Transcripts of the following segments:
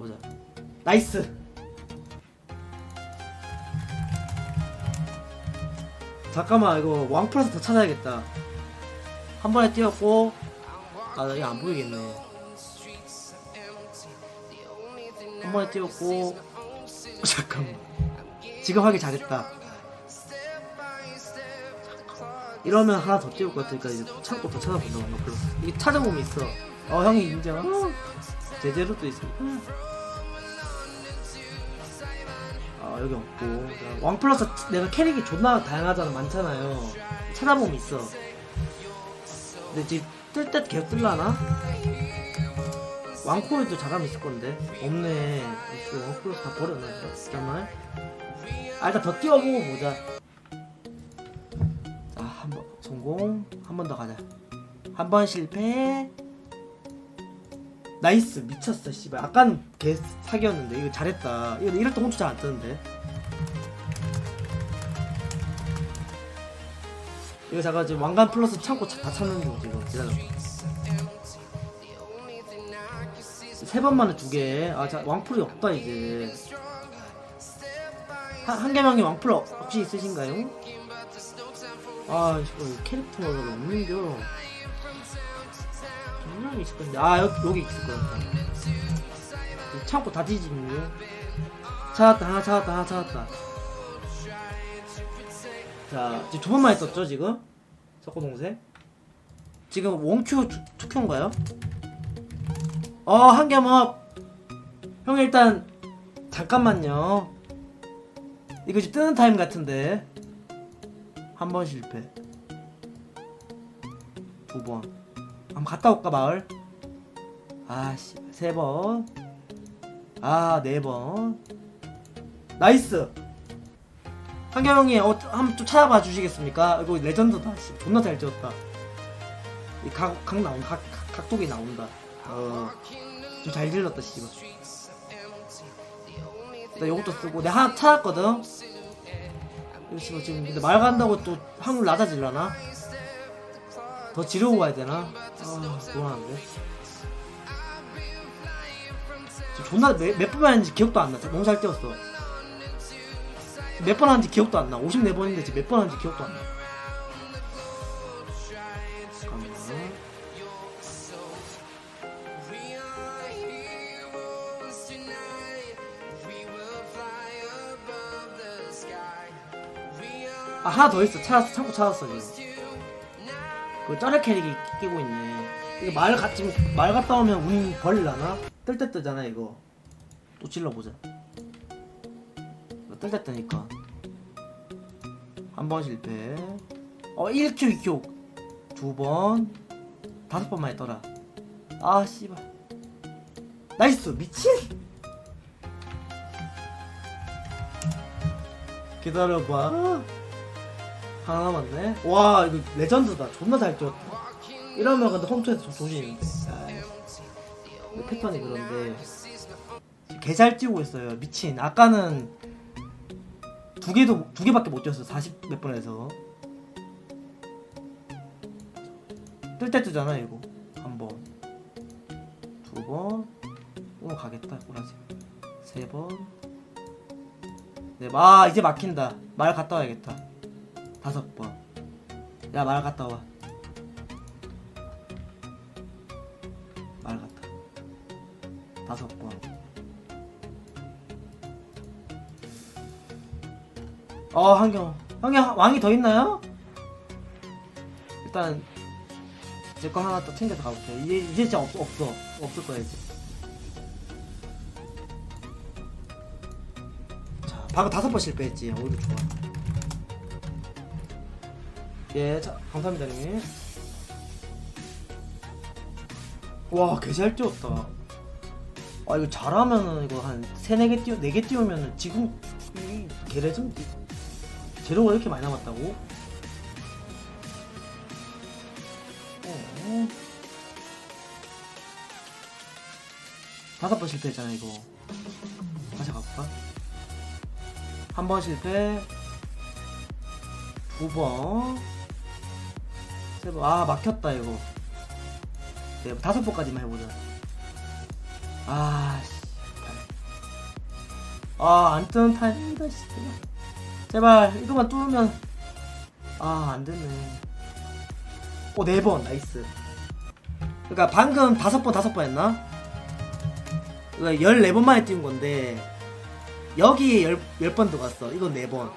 보자. 나이스. 잠깐만 이거 왕 플러스 더 찾아야겠다. 한 번에 뛰었고 아 이거 안 보이겠네. 한 번에 뛰었고 잠깐만 지금 하기 잘했다. 이러면 하나 더 띄울 것 같으니까 이제 찾고 더 찾아본다. 이게 찾아보면 있어. 어 형이 인정. 어, 제대로 또 있어. 아 여기 없고. 왕 플러스 내가 캐릭이 존나 다양하잖아 많잖아요. 찾아보면 있어. 근데 지금 뜰때 계속 뜰라나? 왕코에도 잘하면 있을 건데. 없네. 있어 왕 플러스 다 보다 잠깐만. 아 일단 더 띄워보고 보자. 자한번 성공. 한 번 더 가자. 한 번 실패 나이스 미쳤어 씨발. 아까는 개 사기였는데 이거 잘했다. 이거 이럴 때 혼자 잘안 뜨는데. 이거 잠깐 지금 왕관 플러스 창고 차- 다 찾는 중 지금. 기다려. 세 번 만에 두개아 자 왕풀이 없다 이제. 한, 한 개명의 왕풀 어- 혹시 있으신가요? 아 이거 캐릭터가 없는겨 분명히 있을 건데. 아 여기, 여기 있을 이 창고 다 뒤집네. 찾았다 하나 찾았다 하나 찾았다. 자 지금 두 번만 했었죠 지금? 석고 동생? 지금 원큐 투- 투표인가요? 어한 개먹 형 일단 잠깐만요. 이거 지금 뜨는 타임 같은데. 한 번 실패. 두번 한번 갔다 올까 마을? 아씨 세 번. 아네 번. 나이스. 한경영이 어, 한번 좀 찾아봐 주시겠습니까? 이거 레전드다. 씨. 존나 잘 지었다. 이각 각 나온 각, 각 각도기 나온다. 어좀 잘 질렀다 씨발. 나 요것도 쓰고 내가 하나 찾았거든. 씨발 지금 근데 말 간다고 또 확률 낮아질라나? 더 지르고 가야 되나? 아, 불안한데. 지금 존나 몇, 몇번 했는지 기억도 안 나. 너무 잘 뛰었어. 몇 번 하는지 기억도 안 나. 54번인데 지금 몇 번 하는지 기억도 안 나. 잠깐만. 아, 하나 더 있어. 찾았어. 참고 찾았어, 지금. 그 쩌레 캐릭이 끼고 있네. 이거 말 갔, 지금 말 갔다 오면 운 벌리려나? 뜰 때 뜨잖아, 이거. 또 찔러보자. 뜰 때 뜨니까. 한 번 실패. 어, 1큐, 2큐. 두 번. 다섯 번만 했더라. 아, 씨발. 나이스! 미친! 기다려봐. 하나 남았네. 와 이거 레전드다. 존나 잘 뛰었다. 이러면 근데 홈투에서 좀 조지는데. 아, 패턴이 그런데 개 잘 뛰고 있어요. 미친. 아까는 두 개도 두 개밖에 못 뛰었어. 40 몇 번에서. 뜰 때 뜨잖아 이거. 한 번, 두 번. 오 가겠다 꼬라지. 세 번. 네, 아 이제 막힌다. 말 갔다 와야겠다. 다섯 번. 야, 말 갔다 와. 말 갔다. 다섯 번. 어, 한경. 한경, 왕이 더 있나요? 일단, 제 거 하나 또 챙겨서 가볼게요. 이제, 이제 진짜 없, 없어. 없을 거야, 이제. 자, 방금 다섯 번 실패했지. 오히려 좋아. 예, 자, 감사합니다, 형님. 와, 개잘 뛰었다. 아, 이거 잘하면은 이거 한 세네 개 띄우, 네개 띄우면은 지금 이 개레전드 재료가 이렇게 많이 남았다고? 어. 다섯 번 실패했잖아, 이거. 다시 가볼까? 한 번 실패, 두 번, 세 번. 아 막혔다 이거. 네, 다섯 번까지만 해보자. 아, 씨. 아, 안 뜨는 타이밍이다, 씨. 제발, 이거만 뚫으면. 아, 안 됐네. 오, 네 번, 나이스. 그니까 방금 다섯 번, 다섯 번 했나? 그니까 열네 번 만에 띄운 건데, 여기에 열, 열번 들어갔어. 이건 네 번.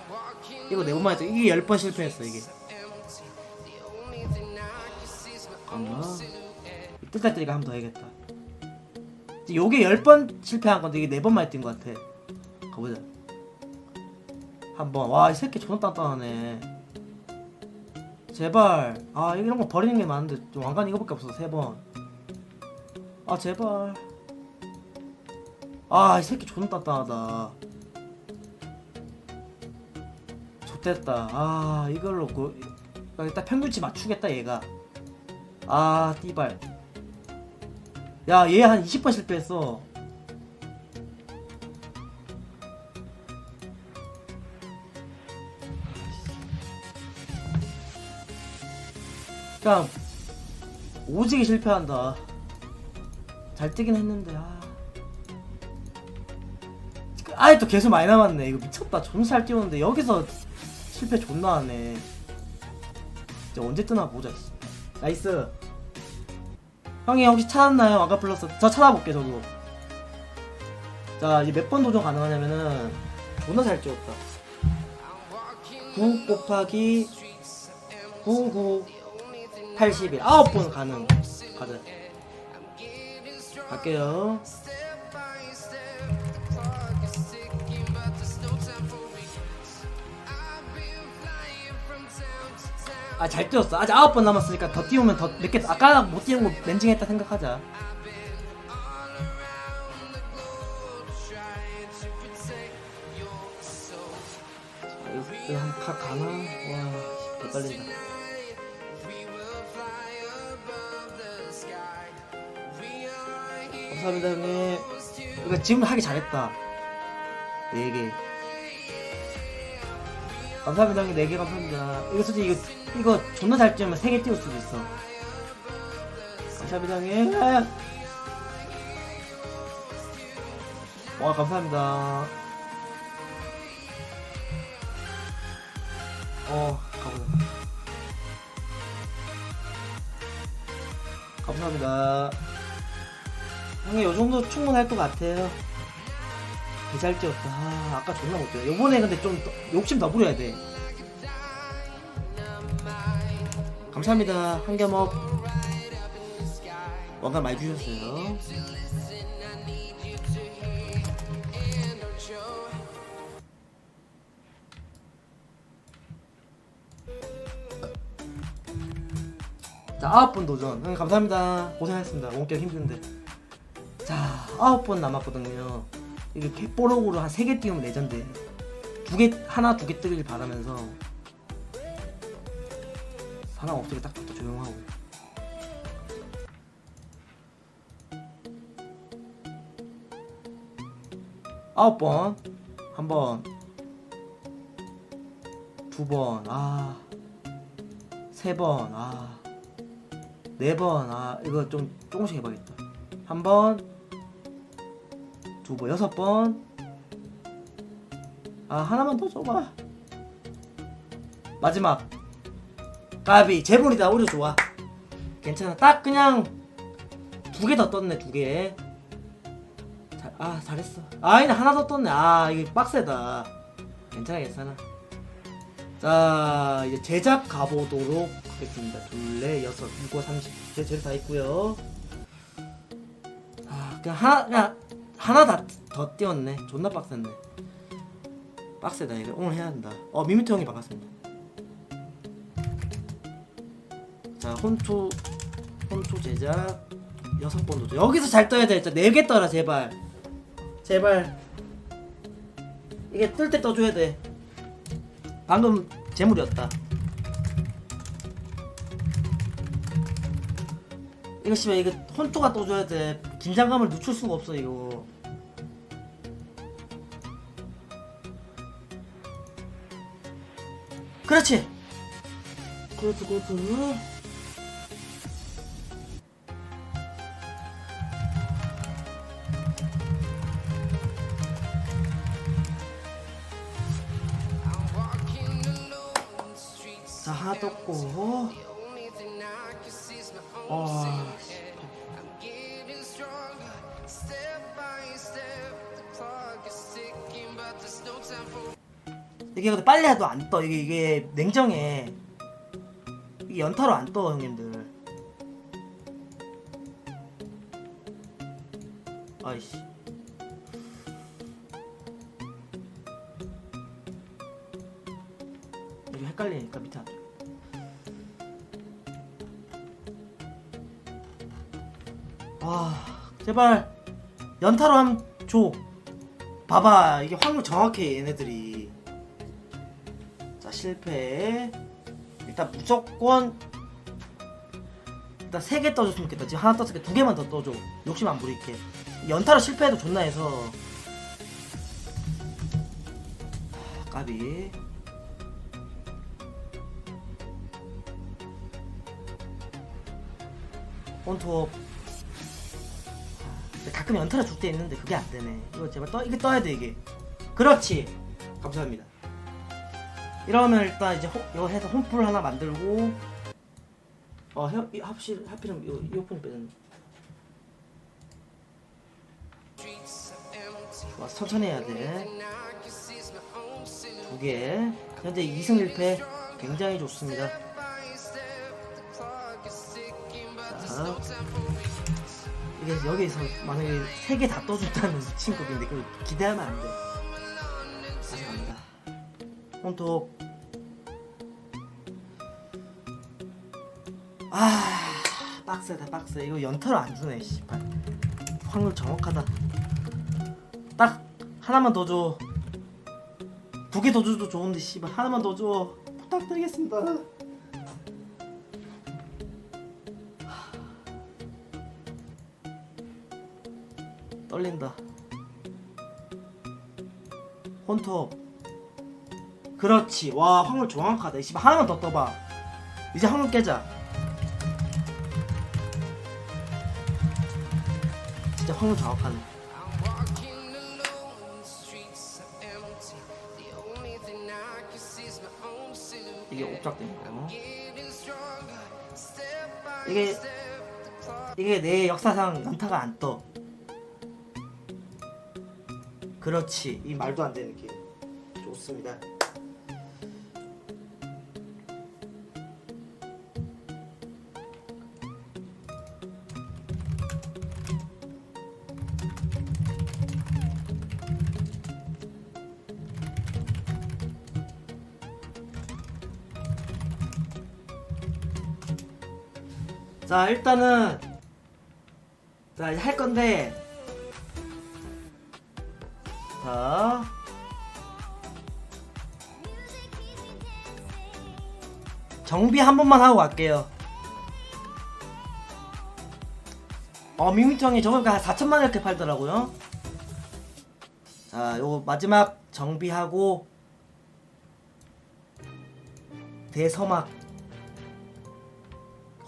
이거 네번 만에 띄 이게 열번 실패했어, 이게. 잠깐만. 뜰때 때리가 한번 더 해야겠다. 요게 열번 실패한 건데 이게 네번 만에 뛴것 같아. 가보자. 한번. 와, 이 새끼 존나 단단하네. 제발. 아, 이런 거 버리는 게좀 왕관 이거밖에 없어. 세 번. 아, 제발. 아, 이 새끼 존나 단단하다. 좋됐다. 아, 이걸로 그 아, 일단 평균치 맞추겠다 얘가. 아, 띠발. 야, 얘 한 20번 실패했어. 그냥 오지게 실패한다. 잘 뜨긴 했는데 아. 아예 또 계속 많이 남았네. 이거 미쳤다. 존나 잘 뛰었는데 여기서 실패 존나 하네. 이제 언제 뜨나 보자. 씨. 나이스. 형이 혹시 찾았나요? 아까 불렀어. 저 찾아볼게 저도. 자 이제 몇 번 도전 가능하냐면은 존나 잘 찍었다. 9 곱하기 9 9 81 아홉 번 가능. 가자. 갈게요. 아 잘 뛰었어. 아직 아홉 번 남았으니까 더 뛰우면 더 몇 개. 아까 못 뛰는 거 랜징했다 생각하자. 자, 이거 한각 가나? 와, 개 떨린다. 감사합니다 형님. 이거 지금 하기 잘했다. 네 개. 감사합니다 형님 네개 감사합니다. 이거 솔직히 이거 이거 존나 잘 뛰면 세개 띄울 수도 있어. 감사합니다 형님. 와 감사합니다. 어 가보자. 감사합니다. 형님 요 정도 충분할 것 같아요. 개잘 뛰었다. 아, 아까 존나 못 뛰어. 요번에 근데 좀 더- 욕심 더 부려야 돼. 감사합니다. 한겸업. 원간 많이 주셨어요. 자, 아홉 번 도전. 감사합니다. 고생하셨습니다. 원격 힘든데. 자, 아홉 번 남았거든요. 이게 개뽀록으로 한세개 띄우면 레전드. 두 개, 하나, 두 개 뜨길 바라면서. 사람 없으게 딱 좋다, 조용하고. 아홉 번. 한 번. 두 번. 아. 세 번. 아. 네 번. 아, 이거 좀 조금씩 해봐야겠다. 한 번. 두 번, 여섯 번. 아, 하나만 더 줘봐. 마지막. 까비. 재물이다. 오히려 좋아. 괜찮아. 딱 그냥 두 개 더 떴네, 두 개. 잘, 아, 잘했어. 아, 이제 하나 더 떴네. 아, 이게 빡세다. 괜찮아, 괜찮아. 자, 이제 제작 가보도록 하겠습니다. 둘, 넷, 여섯, 일곱, 삼십. 제 재료 다 있고요. 아, 그냥 하나, 그냥 하나 다 더 띄웠네. 존나 빡셌네. 빡세다 이거 오늘 해야 한다. 어 미미트 형이 반갑습니다. 자 혼초 혼초 제작 여섯 번 도전. 여기서 잘 떠야 돼. 진짜 네개 떠라 제발. 제발. 이게 뜰 때 떠줘야 돼. 방금 재물이었다. 이거 씨발 이거 혼초가 떠줘야 돼. 긴장감을 늦출 수가 없어 이거. 그렇지. 골프 골프. 자 하나 떴고. 이게 빨리 해도 안 떠. 이게 이게 냉정해. 이게 연타로 안 떠, 형님들. 아이씨. 이게 헷갈리니까 밑에 안 떠. 와, 제발 연타로 하면 줘. 봐봐, 이게 확률 정확해 얘네들이. 자 실패. 일단 무조건 일단 세 개 떠줬으면 좋겠다. 지금 하나 떴으니까 두 개만 더 떠줘. 욕심 안 부릴게. 연타로 실패해도 좋나 해서. 하, 까비. 근데 가끔 연타로 줄 때 있는데 그게 안 되네. 이거 제발 떠 이게 떠야 돼 이게. 그렇지. 감사합니다. 이러면 일단 이제 호, 이거 해서 홈플 하나 만들고. 어 헤어, 이 합실 하필이면 이 이어폰 빼는. 좋아 천천히 해야 돼두개. 현재 2승 1패 굉장히 좋습니다. 자 이게 여기서 만약에 세 개 다 떠준다는 친구인데 그걸 기대하면 안돼 혼톡 아 빡세다 빡세 이거 연타로 안 주네 씨발. 확률 정확하다. 딱 하나만 더줘 두 개 더 줘도 좋은데 씨발. 하나만 더 줘. 부탁드리겠습니다. 떨린다. 혼톱 그렇지. 와 확률 정확하다. 이 씨발 하나만 더 떠봐. 이제 확률 깨자. 진짜 확률 정확하네. 이게 옵작된 거 이게 이게 내 역사상 연타가 안 떠. 그렇지. 이 말도 안 되는 게 좋습니다 자 일단은 자 이제 할 건데. 자. 정비 한 번만 하고 갈게요. 어 밍밍정이 저번에 4천만 이렇게 팔더라고요. 자 요거 마지막 정비하고 대서막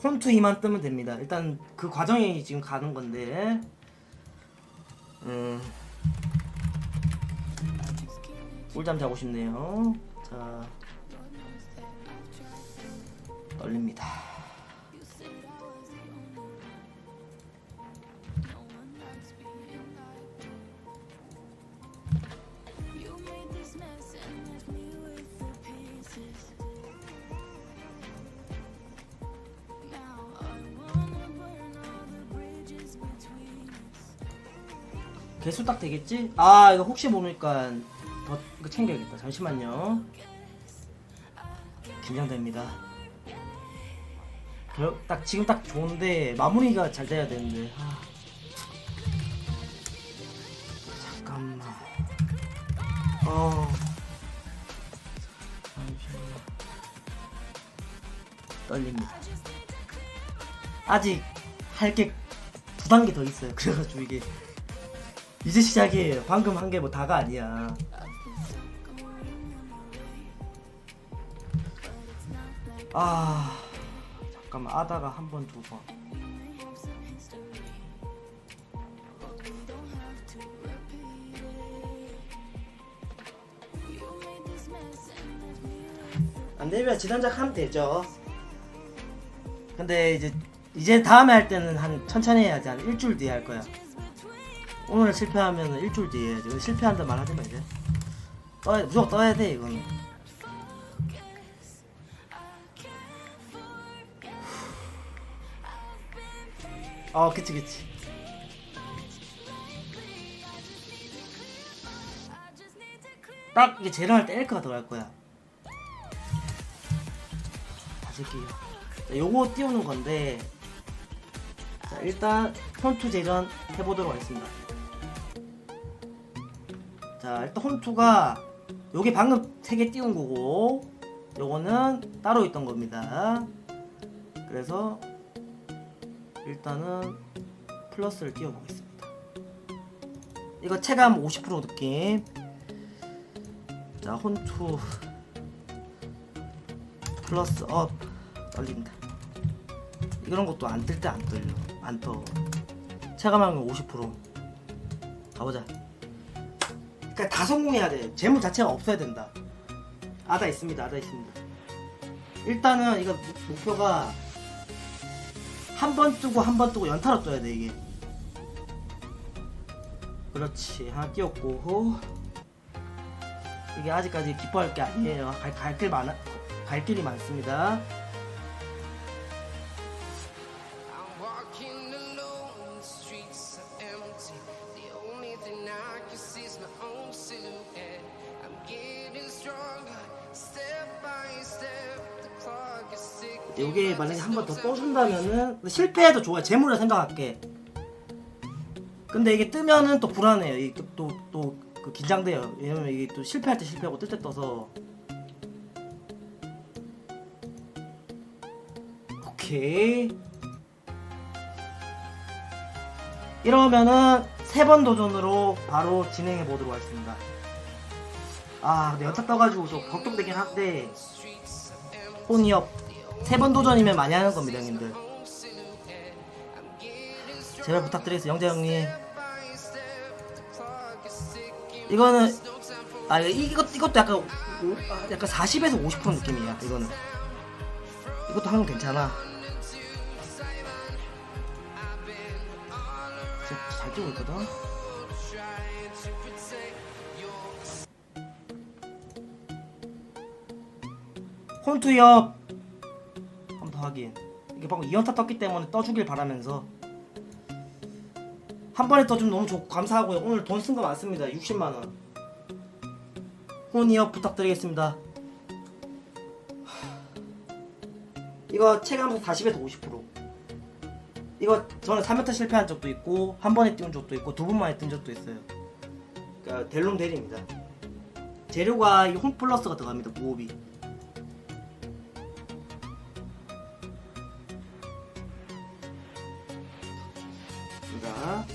홈투 2만 뜨면 됩니다. 일단 그 과정이 지금 가는 건데, 음, 꿀잠 자고 싶네요. 자, 떨립니다. 개수 딱 되겠지? 아 이거 혹시 모르니까 더 이거 챙겨야겠다. 잠시만요. 긴장됩니다. 별- 딱 지금 딱 좋은데 마무리가 잘 돼야 되는데. 아. 잠깐만. 어. 떨립니다. 아직 할 게 두 단계 더 있어요. 그래가지고 이게 이제 시작이에요. 방금 한 게 뭐 다가 아니야. 아 잠깐만 아다가 한 번 두 번. 아안 되면 지단작 하면 되죠. 근데 이제 이제 다음에 할 때는 한 천천히 해야지 한 일주일 뒤에 할 거야. 오늘 실패하면 일주일 뒤에. 근데 실패한다 말하지 마 이제. 떠야 무조건 떠야 돼 이거는. 어 그치 그치. 딱 이게 재련할 때 엘크가 들어갈 거야. 다시 할게요. 자, 요거 띄우는 건데 자, 일단 홈투 재전 해보도록 하겠습니다. 자 일단 홈투가 요게 방금 세개 띄운 거고 요거는 따로 있던 겁니다. 그래서 일단은 플러스를 띄워보겠습니다. 이거 체감 50% 느낌. 자 혼투 플러스 업 떨린다. 이런 것도 안 뜰 때 안 떨려. 안 떠. 체감하면 50% 가보자. 그러니까 다 성공해야 돼. 재무 자체가 없어야 된다. 아다 있습니다. 아다 있습니다. 일단은 이거 목- 목표가 한 번 뜨고 한 번 뜨고 연타로 떠야 돼 이게. 그렇지 하나 띄웠고 이게 아직까지 기뻐할 게 아니에요. 갈, 갈 길 많아 갈 길이 많습니다. 이게 만약에 한 번 더 떠준다면은 실패해도 좋아 재물을 생각할게. 근데 이게 뜨면은 또 불안해요. 또또 그 긴장돼요. 왜냐면 이게 또 실패할 때 실패하고 뜰 때 떠서. 오케이. 이러면은 세 번 도전으로 바로 진행해 보도록 하겠습니다. 아, 근데 연타 떠가지고 좀 걱정되긴 한데 혼이업 세 번 도전이면 많이 하는 겁니다, 형님들. 제발 부탁드리겠습니다, 영재 형님. 이거는 아 이것 이것도 약간 오, 아, 약간 40에서 50% 느낌이야. 이거는 이것도 하면 괜찮아. 잘 뛰고 있거든. 번더 확인. 이게 방금 2연타 떴기 때문에 떠주길 바라면서 한 번에 떠주면 너무 좋고 감사하고요. 오늘 돈 쓴 거 많습니다. 60만 원. 혼이업 부탁드리겠습니다. 이거 체감에서 40에서 50%. 이거 저는 3연타 실패한 적도 있고 한 번에 띄운 적도 있고 두 번만에 뜬 적도 있어요. 그러니까 델롬 델입니다. 재료가 이 홈플러스가 들어갑니다. 무호비. 자,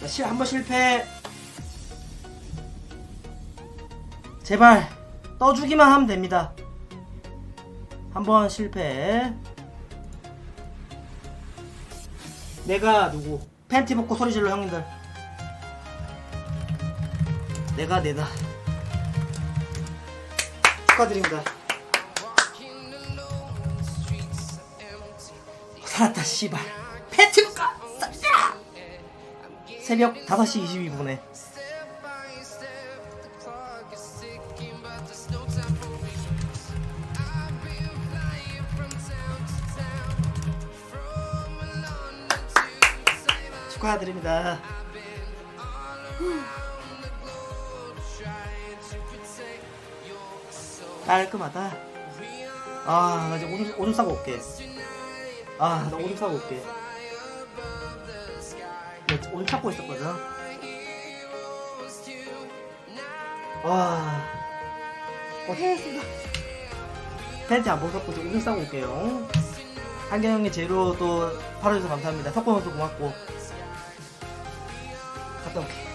자, 실, 한 번 실패. 제발 떠주기만 하면 됩니다. 한 번 실패. 내가 누구? 팬티 벗고 소리 질러 형님들. 내가 내다. 축하드립니다. 살았다 씨발. 새벽 5시 22분에 Step by step, the clock is ticking, but there's no time for me. I've been flying from town to town, from London to Taiwan. 축하드립니다. 깔끔하다. 아, 나 이제 오줌, 오줌 싸고 올게. 아, 나 오줌 싸고 올게. 네, 오줌 찾고 있었거든. 와, 고생했습니다. 팬티 안 벗었고 이제 오줌 싸고 올게요. 한경 형님 재료 또 팔아줘서 감사합니다. 석권 선수 고맙고. 갔다 올게.